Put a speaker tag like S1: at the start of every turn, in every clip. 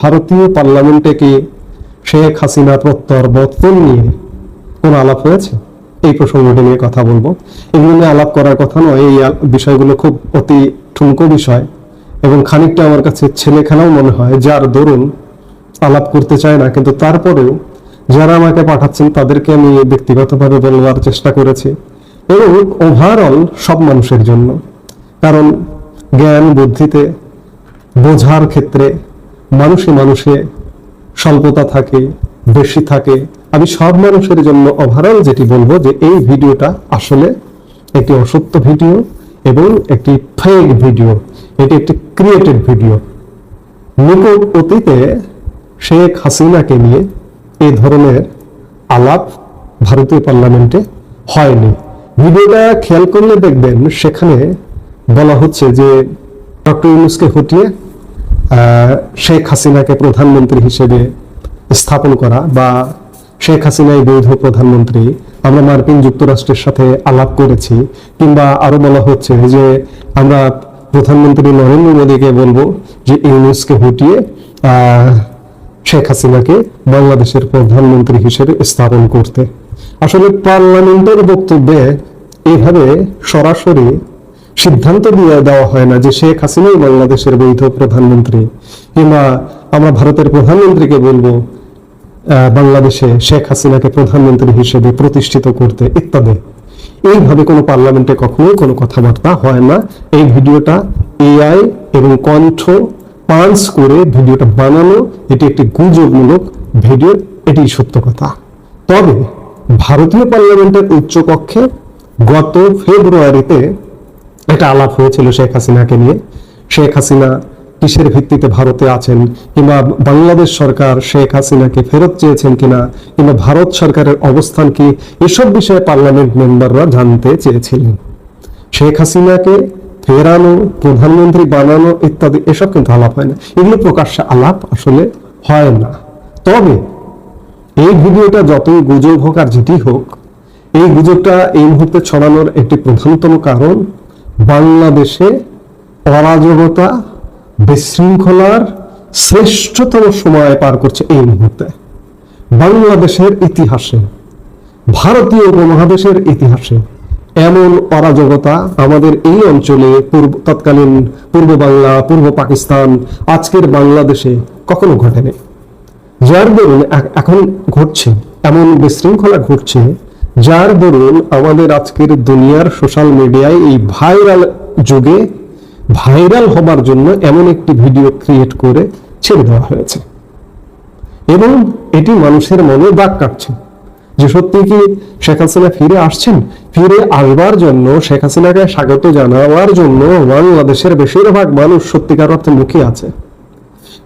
S1: ভারতীয় পার্লামেন্টে কি শেখ হাসিনা প্রত্যাবর্তন নিয়ে কোন আলাপ হয়েছে? এই প্রসঙ্গটি নিয়ে কথা বলব। এগুলো নিয়ে আলাপ করার কথা নয়, এই বিষয়গুলো খুব অতি ঠুনকো বিষয় এবং খানিকটা আমার কাছে ছেলে খেলাও মনে হয়, যার দরুন আলাপ করতে চায় না। কিন্তু তারপরেও যারা আমাকে পাঠাচ্ছেন, তাদেরকে আমি ব্যক্তিগতভাবে বলবার চেষ্টা করেছি এবং ওভারঅল সব মানুষের জন্য। কারণ জ্ঞান, বুদ্ধিতে বোঝার ক্ষেত্রে মানুষে মানুষে স্বল্পতা থাকে, বেশি থাকে। আমি সব মানুষের জন্য ওভারঅল যেটি বলব যে এই ভিডিওটা আসলে একটি অসত্য ভিডিও এবং একটি ফেক ভিডিও। এটি একটি ক্রিয়েটেড ভিডিও। নিকট অতীতে শেখ হাসিনাকে নিয়ে এ ধরনের আলাপ ভারতীয় পার্লামেন্টে হয়নি। ভিডিওটা খেয়াল করলে দেখবেন সেখানে বলা হচ্ছে যে ডক্টর ইউনুসকে হটিয়ে শেখ হাসিনাকে প্রধানমন্ত্রী হিসেবে স্থাপন করা বা শেখ হাসিনাই বৈধ প্রধানমন্ত্রী, আমরা মার্কিন যুক্তরাষ্ট্রের সাথে আলাপ করেছি, কিংবা আরও বলা হচ্ছে যে আমরা প্রধানমন্ত্রী নরেন্দ্র মোদীকে বলব যে ইউনুসকে হটিয়ে শেখ হাসিনাকে বাংলাদেশের প্রধানমন্ত্রী হিসেবে স্থাপন করতে। আসলে পার্লামেন্টের বক্তব্যে এইভাবে সরাসরি সিদ্ধান্ত দিয়ে দেওয়া হয় না যে শেখ হাসিনাই বাংলাদেশের বৈধ প্রধানমন্ত্রী। কিংবা আমরা ভারতের প্রধানমন্ত্রীকে বলব বাংলাদেশে শেখ হাসিনাকে প্রধানমন্ত্রী হিসেবে প্রতিষ্ঠিত করতে ইত্যাদি। এইভাবে কোনো পার্লামেন্টে কখনোই কোনো কথাবার্তা হয় না। এই ভিডিওটা এআই এবং কণ্ঠ পাঞ্চ করে ভিডিওটা বানানো, এটি একটি গুজবমূলক ভিডিও এটি সত্য কথা। তবে ভারতীয় পার্লামেন্টের উচ্চকক্ষে গত ফেব্রুয়ারিতে একটা আলাপ হয়েছিল শেখ হাসিনাকে নিয়ে। শেখ হাসিনা কিসের ভিত্তিতে ভারতে আছেন কিংবা বাংলাদেশ সরকার শেখ হাসিনাকে ফেরত চেয়েছেন কিনা কিংবা ভারত সরকারের অবস্থান কি, এসব বিষয়ে পার্লামেন্ট মেম্বাররা জানতে চেয়েছিলেন। শেখ হাসিনাকে ফেরানো, প্রধানমন্ত্রী বানানো ইত্যাদি, এসব কিন্তু আলাপ হয় না। এগুলো প্রকাশ্যে আলাপ আসলে হয় না। তবে এই ভিডিওটা যতই গুজব হোক আর যেটি হোক, এই গুজবটা এই মুহূর্তে ছড়ানোর একটি প্রধানতম কারণ বাংলাদেশে অরাজকতা, বিশৃঙ্খলার শ্রেষ্ঠতম সময় পার করছে এই মুহূর্তে। বাংলাদেশের ইতিহাসে, ভারতীয় উপমহাদেশের ইতিহাসে এমন অরাজকতা আমাদের এই অঞ্চলে পূর্ব, তৎকালীন পূর্ব বাংলা, পূর্ব পাকিস্তান, আজকের বাংলাদেশে কখনো ঘটেনি। যার দরুন এখন ঘটছে, এমন বিশৃঙ্খলা ঘটছে যার দরুন আমাদের আজকের দুনিয়ার সোশ্যাল মিডিয়ায় এই ভাইরাল যুগে ভাইরাল হবার জন্য এমন একটি ভিডিও ক্রিয়েট করে ছেড়ে দেওয়া হয়েছে। এবং এটি মানুষের মনে দাগ কাটছে। যে সত্যি কি শেখ হাসিনা ফিরে আসছেন? ফিরে আসবার জন্য, শেখ হাসিনাকে স্বাগত জানাবার জন্য বাংলাদেশের বেশিরভাগ মানুষ সত্যিকার অর্থে মুখে আছে।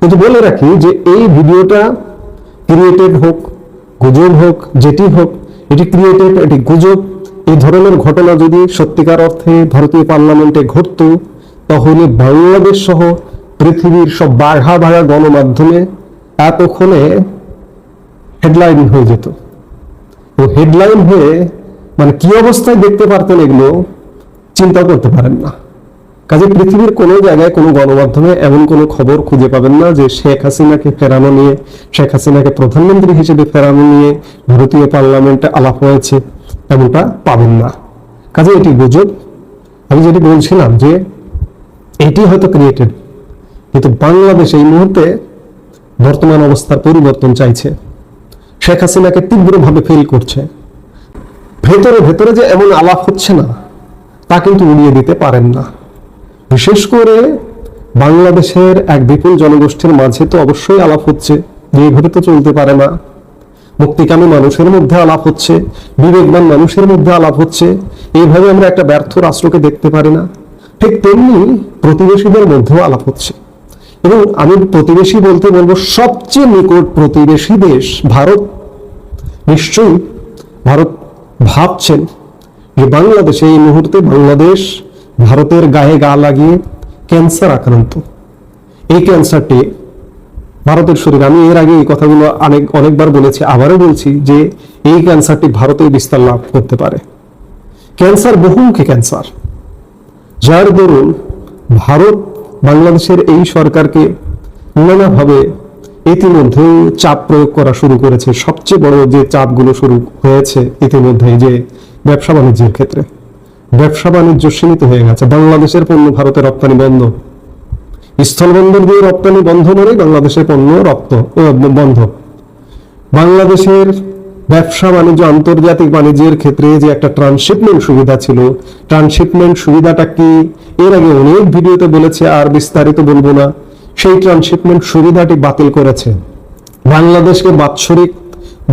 S1: কিন্তু বলে রাখি যে এই ভিডিওটা ক্রিয়েটেড হোক, গুজব হোক, যেটি হোক এটি ক্রিয়েটেড এটি গুজব। এই ধরনের ঘটনা যদি সত্যিকার অর্থে ভারতীয় পার্লামেন্টে ঘটতো, তাহলে বাংলাদেশ সহ পৃথিবীর সব বাঘা বাঘা গণমাধ্যমে এতক্ষণে হেডলাইন হয়ে যেত। এবং হেডলাইন হয়ে মানে কি অবস্থায় দেখতে পারতেন এগুলো, চিন্তা করতে পারেন না। কাজে পৃথিবীর কোনো জায়গায় কোনো গণমাধ্যমে এমন কোনো খবর খুঁজে পাবেন না যে শেখ হাসিনাকে ফেরানো নিয়ে, শেখ হাসিনাকে প্রধানমন্ত্রী হিসেবে ফেরানো নিয়ে ভারতীয় পার্লামেন্টে আলাপ হয়েছে, এমনটা পাবেন না। কাজে এটি গুজব, আমি যেটি বলছিলাম যে এটি হয়তো ক্রিয়েটেড কিন্তু বাংলাদেশ এই মুহূর্তে বর্তমান অবস্থার পরিবর্তন চাইছে। শেখ হাসিনাকে তীব্রভাবে ফেল করছে। ভেতরে ভেতরে যে এমন আলাপ হচ্ছে না, তা কিন্তু উড়িয়ে দিতে পারেন না। বিশেষ করে বাংলাদেশের এক বিপুল জনগোষ্ঠীর মাঝে তো অবশ্যই আলাপ হচ্ছে। যে এইভাবে তো চলতে পারে না। মুক্তিকামী মানুষের মধ্যে আলাপ হচ্ছে। বিবেকবান মানুষের মধ্যে আলাপ হচ্ছে। এইভাবে আমরা একটা ব্যর্থ রাষ্ট্রকে দেখতে পারি না। ঠিক তেমনি প্রতিবেশীদের মধ্যেও আলাপ হচ্ছে। এবং আমি প্রতিবেশী বলতে বলব, সবচেয়ে নিকট প্রতিবেশী দেশ ভারত। নিশ্চয়ই ভারত ভাবছেন যে বাংলাদেশে এই মুহূর্তে বাংলাদেশ ভারতের গায়ে গা লাগিয়ে ক্যান্সার আক্রান্ত। এই ক্যান্সারটি ভারতের শরীর। আমি এর আগে এই কথাগুলো অনেক, অনেকবার বলেছি, আবারও বলছি যে এই ক্যান্সারটি ভারতে বিস্তার লাভ করতে পারে। ক্যান্সার বহুমুখী ক্যান্সার যার দরুন ভারত বাংলাদেশের এই সরকারকে নানাভাবে ইতিমধ্যে চাপ প্রয়োগ করা শুরু করেছে। সবচেয়ে বড় যে চাপগুলো শুরু হয়েছে ইতিমধ্যে যে ব্যবসা বাণিজ্যের ক্ষেত্রে। ব্যবসা বাণিজ্য সীমিত হয়ে গেছে। বাংলাদেশের পণ্য ভারতে রপ্তানি বন্ধ। স্থলবন্দর দিয়ে রপ্তানি বন্ধ মানেই বাংলাদেশের পণ্য রপ্ত বন্ধ। বাংলাদেশের ব্যবসা বাণিজ্য আন্তর্জাতিক বাণিজ্যের ক্ষেত্রে যে একটা ট্রান্সশিপমেন্ট সুবিধা ছিল ট্রান্সশিপমেন্ট সুবিধাটা কি? এর আগে অনেক ভিডিওতে বলেছে, আর বিস্তারিত বলব না। সেই ট্রান্সশিপমেন্ট সুবিধাটি বাতিল করেছে। বাংলাদেশকে বাৎসরিক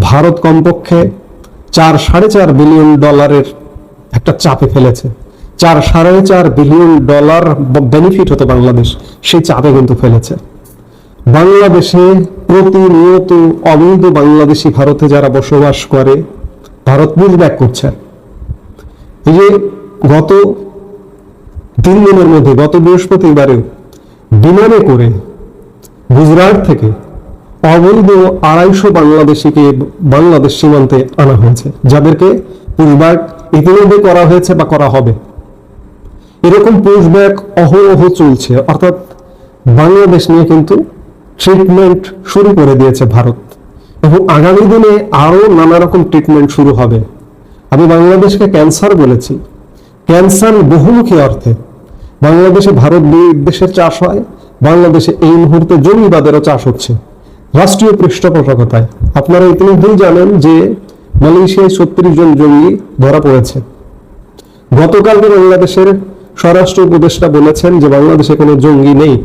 S1: ভারত কমপক্ষে চার সাড়ে চার বিলিয়ন ডলারের একটা চাপে ফেলেছে। চার, সাড়ে চার বিলিয়ন ডলার বেনিফিট হতো বাংলাদেশ, সেই চাপে কিন্তু ফেলেছে। বাংলাদেশে প্রতিনিয়ত অবৈধ বাংলাদেশি ভারতে যারা বসবাস করে, ভারত ব্যাক করছে। এই যে গত তিন দিনের মধ্যে, গত বৃহস্পতিবারে বিমানে করে গুজরাট থেকে অবৈধ আড়াইশো বাংলাদেশিকে বাংলাদেশ সীমান্তে আনা হয়েছে, যাদেরকে পুশব্যাক ইতিমধ্যে করা হয়েছে বা করা হবে। এরকম পুশব্যাক অহরহ চলছে, অর্থাৎ বাংলাদেশ নিয়ে কিন্তু ট্রিটমেন্ট শুরু করে দিয়েছে ভারত। এবং আগামী দিনে আরও নানা রকম ট্রিটমেন্ট শুরু হবে। আমি বাংলাদেশকে ক্যান্সার বলেছি। ক্যান্সার বহুমুখী অর্থে। বাংলাদেশে ভারত দুই দেশের চাষ হয়, বাংলাদেশে এই মুহূর্তে জঙ্গিবাদেরও চাষ হচ্ছে। রাষ্ট্রীয় পৃষ্ঠপোষকতায় আপনারা ইতিমধ্যেই জানেন যে মালয়েশিয়ায় ছত্রিশ জন জঙ্গি ধরা পড়েছে। গতকালকে বাংলাদেশের স্বরাষ্ট্র উপদেষ্টা বলেছেন যে বাংলাদেশে কোনো জঙ্গি নেই।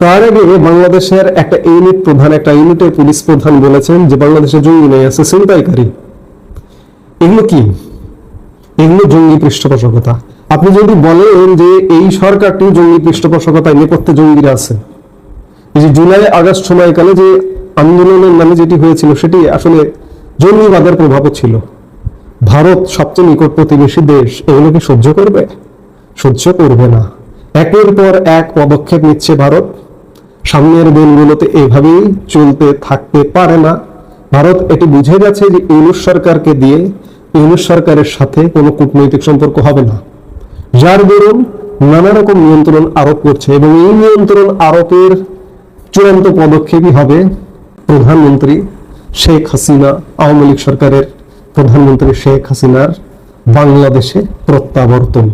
S1: তার আগে বাংলাদেশের একটা ইউনিট প্রধান, একটা ইউনিটের পুলিশ প্রধান বলেছেন যে বাংলাদেশে জঙ্গি নেই, আছে ছিনতাইকারী। এগুলো কি? এগুলো জঙ্গি পৃষ্ঠপোষকতা। আপনি যদি বলেন যে এই সরকারটি জঙ্গি পৃষ্ঠপোষকতায় নেপথ্যে জঙ্গিরা আছে যে জুলাই, আগস্ট সময়কালে যে আন্দোলনের নামে যেটি হয়েছিল, সেটি আসলে জঙ্গিবাদের প্রভাবও ছিল। ভারত সবচেয়ে নিকট প্রতিবেশী দেশ, এগুলো কি সহ্য করবে? সহ্য করবে না। একের পর এক পদক্ষেপ নিচ্ছে ভারত। সামনের দিনগুলোতে এভাবেই চলতে থাকতে পারে না। ভারত, এটি বুঝে গেছে যে ইউনুস সরকারকে দিয়ে ইউনুস সরকারের সাথে কোনো কূটনৈতিক সম্পর্ক হবে না। যার দরুন নানা রকম নিয়ন্ত্রণ আরোপ করছে এবং এই নিয়ন্ত্রণ আরোপের চূড়ান্ত পদক্ষেপই হবে প্রধানমন্ত্রী শেখ হাসিনা, আওয়ামী লীগ সরকারের প্রধানমন্ত্রী শেখ হাসিনার বাংলাদেশে প্রত্যাবর্তন।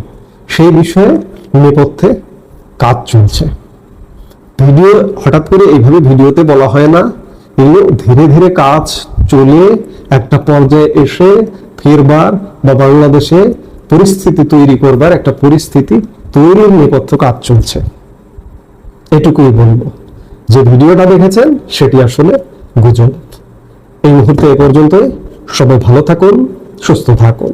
S1: সেই বিষয়ে নেপথ্যে কাজ চলছে। ভিডিও হঠাৎ করে এইভাবে ভিডিওতে বলা হয় না, এগুলো ধীরে ধীরে কাজ চলে একটা পর্যায়ে এসে ফেরবার বা বাংলাদেশে পরিস্থিতি তৈরি করবার একটা পরিস্থিতি তৈরির নেপথ্য কাজ চলছে। এটুকুই বলব। যে ভিডিওটা দেখেছেন, সেটি আসলে গুজব। এই মুহূর্তে এ পর্যন্তই। সবাই ভালো থাকুন, সুস্থ থাকুন।